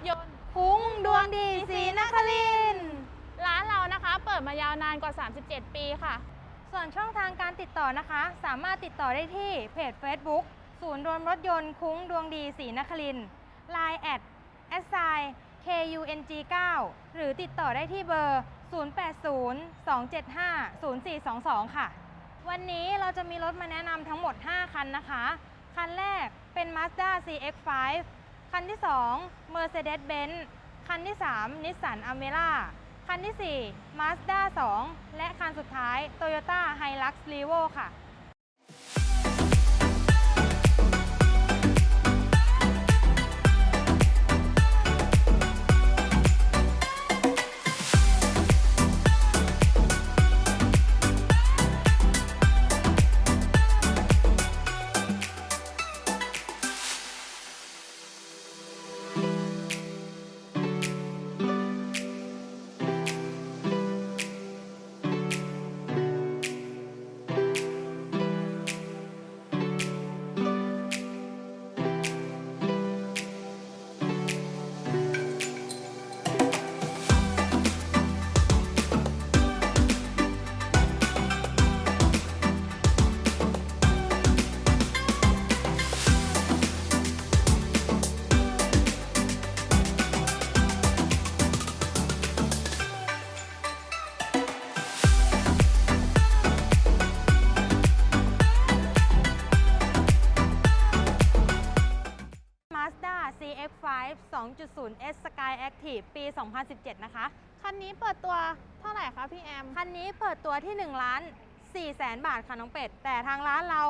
ย์รวมรถยนต์คุ้งดวงดีศรีนครินทร์ร้านเรานะคะ เปิดมายาวนานกว่า 37 ปีค่ะ ส่วนช่องทางการติดต่อนะคะ สามารถติดต่อได้ที่เพจ Facebook ศูนย์รวมรถยนต์คุ้งดวงดีศรีนครินทร์ Line แอด s i KUNG 9หรือติดต่อได้ที่เบอร์ 0802750422 ค่ะ วันนี้เราจะมีรถมาแนะนำทั้งหมด 5 คันนะคะ คันแรกเป็น Mazda CX-5 คันที่ 2 Mercedes-Benz คันที่ 3 Nissan Almera คันที่ 4 Mazda 2 และคันสุดท้าย Toyota Hilux Revo ค่ะ 2.0 S Sky Active ปี 2017 นะคะ คันนี้เปิดตัวเท่าไหร่คะพี่แอม คันนี้เปิดตัวที่1ล้าน4แสนบาทค่ะน้องเป็ด แต่ทางร้านเรา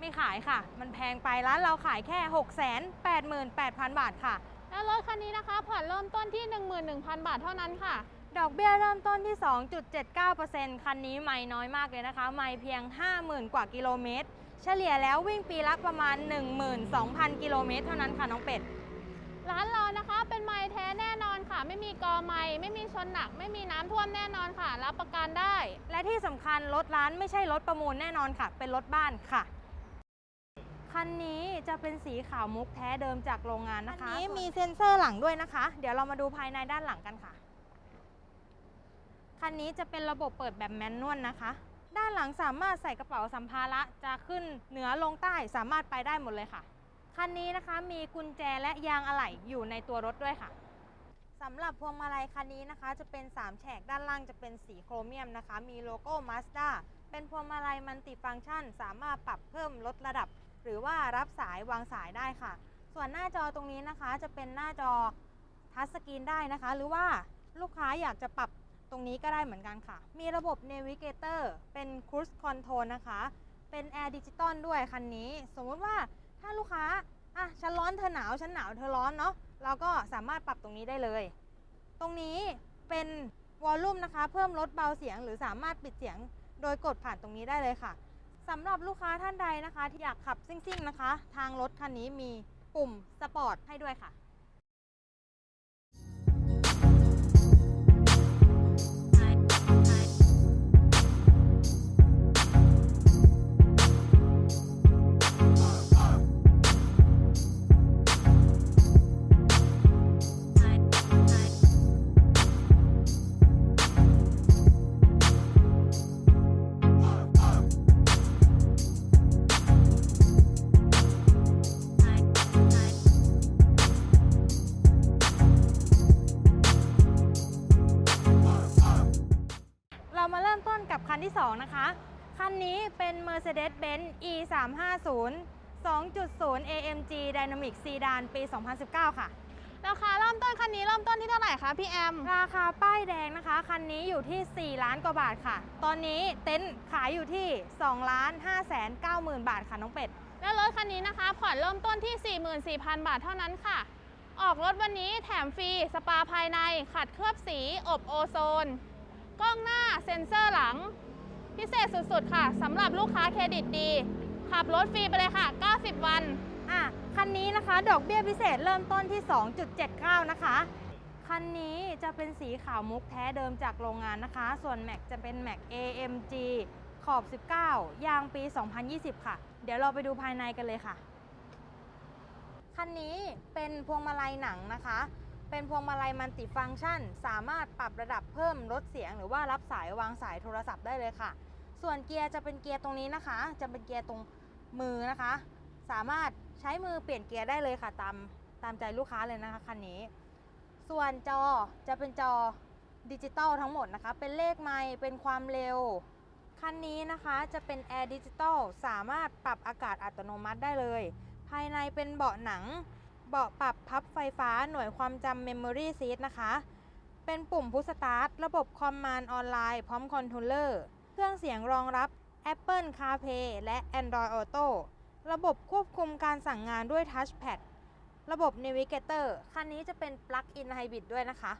ไม่ขายค่ะ มันแพงไปร้านเราขายแค่6 8 8 0 0 0 บาทค่ะ แล้วรถคันนี้นะคะผ่อนเริ่มต้นที่ 11,000 บาทเท่านั้นค่ะ ดอกเบี้ยเริ่มต้นที่ 2.79%คันนี้ไม่น้อยมากเลยนะคะ ไม่เพียง 50,000 กว่ากิโลเมตร เฉลี่ยแล้ววิ่งปีละประมาณ 12,000 กิโลเมตรเท่านั้นค่ะน้องเป็ด ร้านเรานะคะเป็นไม้ แท้แน่นอนค่ะ ไม่มีกอไม้ไม่มีชนหนัก ไม่มีน้ำท่วมแน่นอนค่ะ รับประกันได้ และที่สำคัญรถร้านไม่ใช่รถประมูลแน่นอนค่ะ เป็นรถบ้านค่ะ คันนี้จะเป็นสีขาวมุกแท้เดิมจากโรงงานนะคะคันนี้มีเซ็นเซอร์หลังด้วยนะคะ เดี๋ยวเรามาดูภายในด้านหลังกันค่ะ คันนี้จะเป็นระบบเปิดแบบแมนนวลนะคะ ด้านหลังสามารถใส่กระเป๋าสัมภาระจะขึ้นเหนือลงใต้สามารถไปได้หมดเลยค่ะ คันนี้นะคะมีกุญแจและยางอะไหล่อยู่ในตัวรถด้วยค่ะสำหรับพวงมาลัยคันนี้นะคะ จะเป็น 3 แฉกด้านล่างจะเป็นสีโครเมียมนะคะ มีโลโก้ Mazda เป็นพวงมาลัยมัลติฟังก์ชัน สามารถปรับเพิ่มลดระดับ หรือว่ารับสายวางสายได้ค่ะ ส่วนหน้าจอตรงนี้นะคะจะเป็นหน้าจอทัชสกรีนได้นะคะ หรือว่าลูกค้าอยากจะปรับตรงนี้ก็ได้เหมือนกันค่ะ มีระบบ Navigator เป็น Cruise Control นะคะ เป็น Air Digital ด้วยคันนี้ สมมติว่า ถ้าลูกค้าอะฉันร้อนเธอหนาวฉันหนาวเธอร้อนเนาะเราก็สามารถปรับตรงนี้ได้เลย ตรงนี้เป็นวอลลุ่มนะคะ เพิ่มลดเบาเสียงหรือสามารถปิดเสียงโดยกดผ่านตรงนี้ได้เลยค่ะสำหรับลูกค้าท่านใดนะคะ ที่อยากขับซิ่งๆนะคะ ทางรถคันนี้มีปุ่มสปอร์ตให้ด้วยค่ะ ที่ 2 นะคะ คันนี้เป็น Mercedes-Benz E 3 5 0 2.0 AMG Dynamic Sedan ปี 2019 ค่ะ ราคาเริ่มต้นคันนี้เริ่มต้นที่เท่าไหร่คะพี่แอม ราคาป้ายแดงนะคะ คันนี้อยู่ที่ 4 ล้านกว่าบาทค่ะ ตอนนี้เต็นท์ขายอยู่ที่2ล้าน5แสน9หมื่นบาทค่ะน้องเป็ด แล้วรถคันนี้นะคะ ผ่อนเริ่มต้นที่ 44,000 บาทเท่านั้นค่ะ ออกรถวันนี้แถมฟรีสปาภายในขัดเคลือบสี อบโอโซน กล้องหน้าเซ็นเซอร์หลัง พิเศษสุดๆ ค่ะสำหรับลูกค้าเครดิตดี ขับรถฟรีไปเลยค่ะ 90 วัน อะ คันนี้นะคะ ดอกเบี้ยพิเศษเริ่มต้นที่ 2.79 นะคะ คันนี้จะเป็นสีขาวมุกแท้เดิมจากโรงงานนะคะ ส่วนแม็กจะเป็นแม็ก AMG ขอบ 19 ยางปี 2020 ค่ะ เดี๋ยวเราไปดูภายในกันเลยค่ะ คันนี้เป็นพวงมาลัยหนังนะคะ เป็นพวงมาลัยมัลติฟังก์ชัน สามารถปรับระดับเพิ่มลดเสียง หรือว่ารับสายวางสายโทรศัพท์ได้เลยค่ะ ส่วนเกียร์จะเป็นเกียร์ตรงนี้นะคะ จะเป็นเกียร์ตรงมือนะคะ สามารถใช้มือเปลี่ยนเกียร์ได้เลยค่ะ ตามตามใจลูกค้าเลยนะคะคันนี้ ส่วนจอจะเป็นจอดิจิตอลทั้งหมดนะคะ เป็นเลขไมล์เป็นความเร็ว คันนี้นะคะจะเป็นแอร์ดิจิตอลสามารถปรับอากาศอัตโนมัติได้เลย ภายในเป็นเบาะหนัง เบาะปรับพับไฟฟ้าหน่วยความจำ Memory Seat นะคะ เป็นปุ่มพุชสตาร์ทระบบคอมมานด์ออนไลน์พร้อมคอนโทรลเลอร์ เครื่องเสียงรองรับ Apple CarPlay และ Android Auto ระบบควบคุมการสั่งงานด้วยทัชแพด ระบบ Navigator คันนี้จะเป็น Plug-in Hybrid ด้วยนะคะ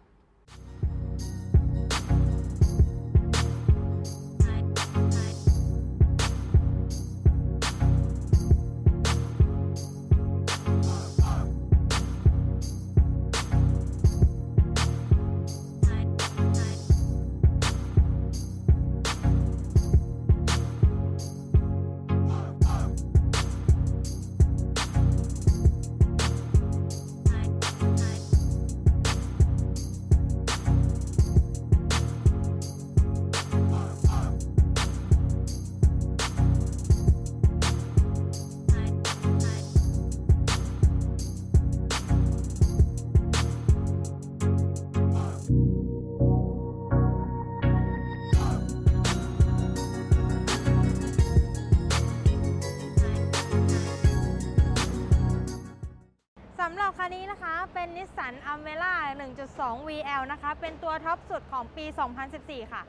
เป็นนิสสันอ m เม r a 1.2 VL นะคะ เป็นตัวท็อปสุดของปี 2014 ค่ะ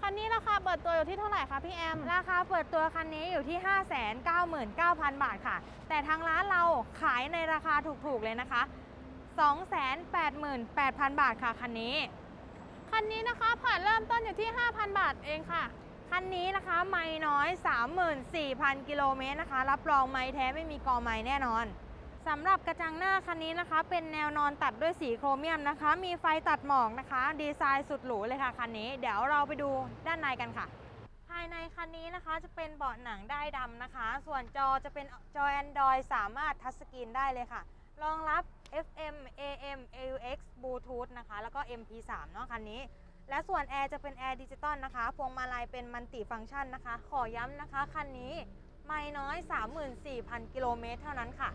คันนี้ราคาเปิดตัวอยู่ที่เท่าไหร่คะพี่แอม ราคาเปิดตัวคันนี้อยู่ที่ 599,000 บาทค่ะ แต่ทางร้านเราขายในราคาถูกๆเลยนะคะ 288,000 บาทค่ะคันนี้ คันนี้นะคะผ่อนเริ่มต้นอยู่ที่ 5,000 บาทเองค่ะคันนี้นะคะ ไม่น้อย 34,000 กิโลเมตรนะคะ รับรองไม่แท้ไม่มีกอไม่แน่นอน สำหรับกระจังหน้าคันนี้นะคะ เป็นแนวนอนตัดด้วยสีโครเมียมนะคะ มีไฟตัดหมอกนะคะ ดีไซน์สุดหรูเลยค่ะคันนี้ เดี๋ยวเราไปดูด้านในกันค่ะ ภายในคันนี้นะคะจะเป็นเบาะหนังได้ายดำนะคะ ส่วนจอจะเป็นจอ Android สามารถทัชสกรีนได้เลยค่ะ รองรับ FM AM AUX Bluetooth นะคะ แล้วก็ MP3 เนาะคันนี้ และส่วนแอร์จะเป็นแอร์ดิจิตอลนะคะ พวงมาลัยเป็นมัลติฟังก์ชันนะคะ ขอย้ำนะคะคันนี้ไม่น้อย 34,000 กิโลเมตรเท่านั้นค่ะ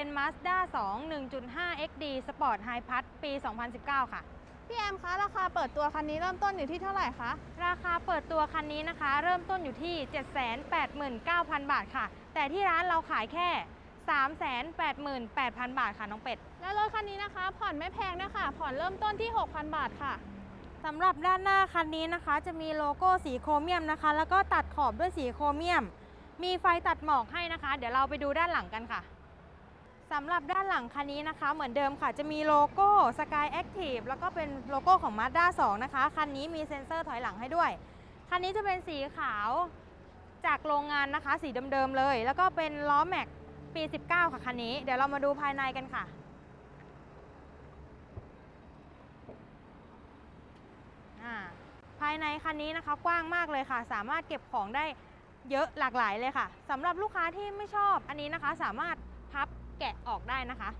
เป็น Mazda 2 1.5 XD Sport High Plus ปี 2019 ค่ะ พี่แอมคะ ราคาเปิดตัวคันนี้เริ่มต้นอยู่ที่เท่าไหร่คะ ราคาเปิดตัวคันนี้นะคะ เริ่มต้นอยู่ที่ 789,000 บาทค่ะ แต่ที่ร้านเราขายแค่ 388,000 บาทค่ะน้องเป็ด และรถคันนี้นะคะ ผ่อนไม่แพงนะคะ ผ่อนเริ่มต้นที่ 6,000 บาทค่ะสำหรับด้านหน้าคันนี้นะคะ จะมีโลโก้สีโครเมียมนะคะ แล้วก็ตัดขอบด้วยสีโครเมียม มีไฟตัดหมอกให้นะคะ เดี๋ยวเราไปดูด้านหลังกันค่ะ สำหรับด้านหลังคันนี้นะคะ เหมือนเดิมค่ะ จะมีโลโก้ Sky Active แล้วก็เป็นโลโก้ของ Mazda 2 นะคะ คันนี้มีเซ็นเซอร์ถอยหลังให้ด้วย คันนี้จะเป็นสีขาวจากโรงงานนะคะ สีเดิมๆเลย แล้วก็เป็นล้อแม็กปี 19 ค่ะคันนี้ เดี๋ยวเรามาดูภายในกันค่ะ ภายในคันนี้นะคะกว้างมากเลยค่ะ สามารถเก็บของได้เยอะหลากหลายเลยค่ะสำหรับลูกค้าที่ไม่ชอบอันนี้นะคะสามารถ แกะออกได้นะคะ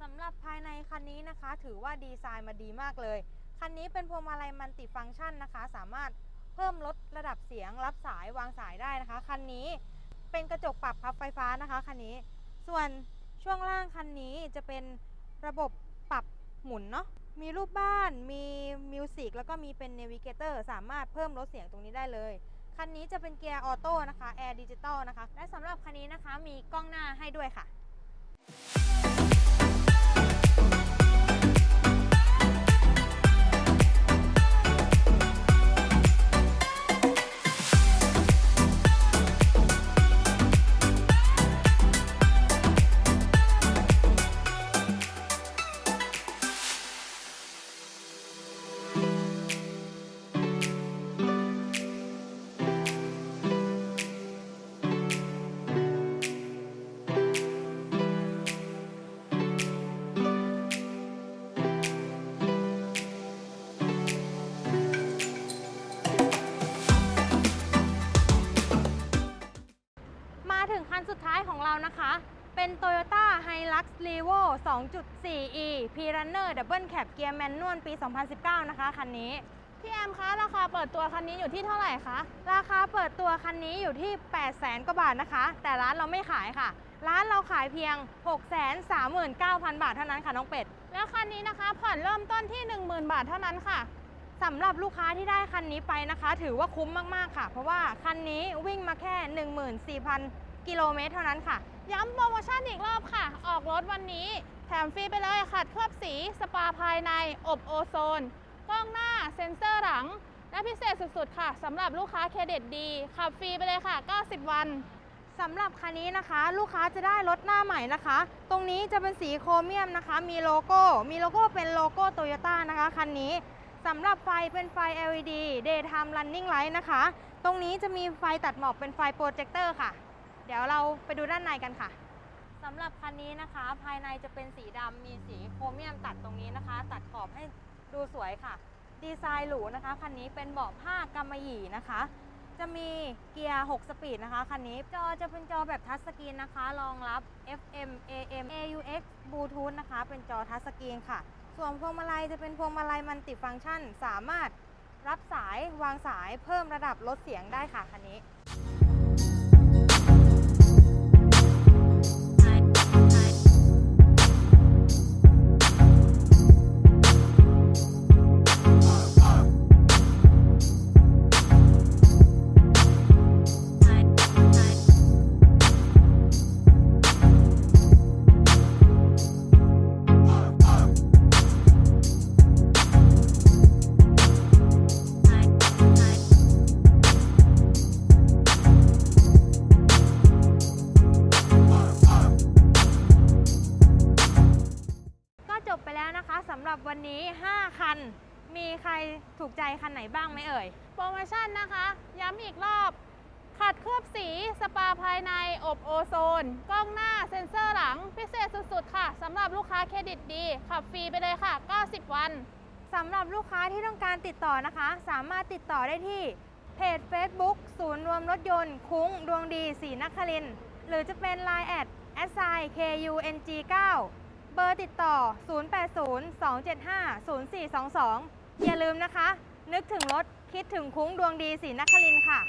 สำหรับภายในคันนี้นะคะ ถือว่าดีไซน์มาดีมากเลย คันนี้เป็นพวงมาลัยมัลติฟังก์ชันนะคะ สามารถเพิ่มลดระดับเสียงรับสายวางสายได้นะคะ คันนี้เป็นกระจกปรับพับไฟฟ้านะคะคันนี้ ส่วนช่วงล่างคันนี้จะเป็นระบบปรับหมุนเนาะมีรูปบ้านมีมิวสิกแล้วก็มีเป็นเนวิเกเตอร์สามารถเพิ่มลดเสียงตรงนี้ได้เลย คันนี้จะเป็นเกียร์ออโต้นะคะแอร์ดิจิตอลนะคะ และสำหรับคันนี้นะคะมีกล้องหน้าให้ด้วยค่ะ あ! 2.4e p runner double cab เกียร์แมนนวลปี 2019 นะคะคันนี้ พี่แอมคะ ราคาเปิดตัวคันนี้อยู่ที่เท่าไหร่คะ ราคาเปิดตัวคันนี้อยู่ที่ 800,000กว่าบาทนะคะ แต่ร้านเราไม่ขายค่ะ ร้านเราขายเพียง 639,000 บาทเท่านั้นค่ะน้องเป็ด แล้วคันนี้นะคะผ่อนเริ่มต้นที่ 10,000 บาทเท่านั้นค่ะสำหรับลูกค้าที่ได้คันนี้ไปนะคะ ถือว่าคุ้มมากๆค่ะ เพราะว่าคันนี้วิ่งมาแค่ 14,000 กิโลเมตรเท่านั้นค่ะ ย้ำโปรโมชั่นอีกรอบค่ะ ออกรถวันนี้ แถมฟรีไปเลยขัดเคลือบสีสปาภายใน อบโอโซน กล้องหน้าเซ็นเซอร์หลัง และพิเศษสุดๆ ค่ะสำหรับลูกค้าเครดิตดีขับฟรีไปเลยค่ะ 90 วันสำหรับคันนี้นะคะ ลูกค้าจะได้รถหน้าใหม่นะคะ ตรงนี้จะเป็นสีโครเมียมนะคะ มีโลโก้ มีโลโก้เป็นโลโก้โตโยต้านะคะคันนี้สำหรับไฟเป็นไฟ LED daytime running light นะคะ ตรงนี้จะมีไฟตัดหมอกเป็นไฟโปรเจคเตอร์ค่ะ เดี๋ยวเราไปดูด้านในกันค่ะสำหรับคันนี้นะคะ ภายในจะเป็นสีดำมีสีโครเมียมตัดตรงนี้นะคะ ตัดขอบให้ดูสวยค่ะ ดีไซน์หรูนะคะคันนี้เป็นเบาะผ้ากำมะหยี่นะคะ จะมีเกียร์ 6 สปีดนะคะคันนี้จอจะเป็นจอแบบทัชสกรีนนะคะ รองรับ FM AM AUX Bluetooth นะคะ เป็นจอทัชสกรีนค่ะ ส่วนพวงมาลัยจะเป็นพวงมาลัยมัลติฟังก์ชัน สามารถรับสายวางสายเพิ่มระดับลดเสียงได้ค่ะคันนี้ คันไหนบ้างไหมเอ่ย โปรโมชั่นนะคะ ย้ำอีกรอบ ขัดเคลือบสี สปาภายใน อบโอโซน กล้องหน้า เซ็นเซอร์หลัง พิเศษสุดๆ ค่ะสำหรับลูกค้าเครดิตดี ขับฟรีไปเลยค่ะ 90 วันสำหรับลูกค้าที่ต้องการติดต่อนะคะ สามารถติดต่อได้ที่เพจ Facebook ศูนย์รวมรถยนต์ คุ้ง ดวงดีศรีนครินหรือจะเป็น Line แอด s i KUNG 9เบอร์ติดต่อ 0802750422 อย่าลืมนะคะ นึกถึงรถคิดถึงคุ้งดวงดีศรีนครินทร์ค่ะ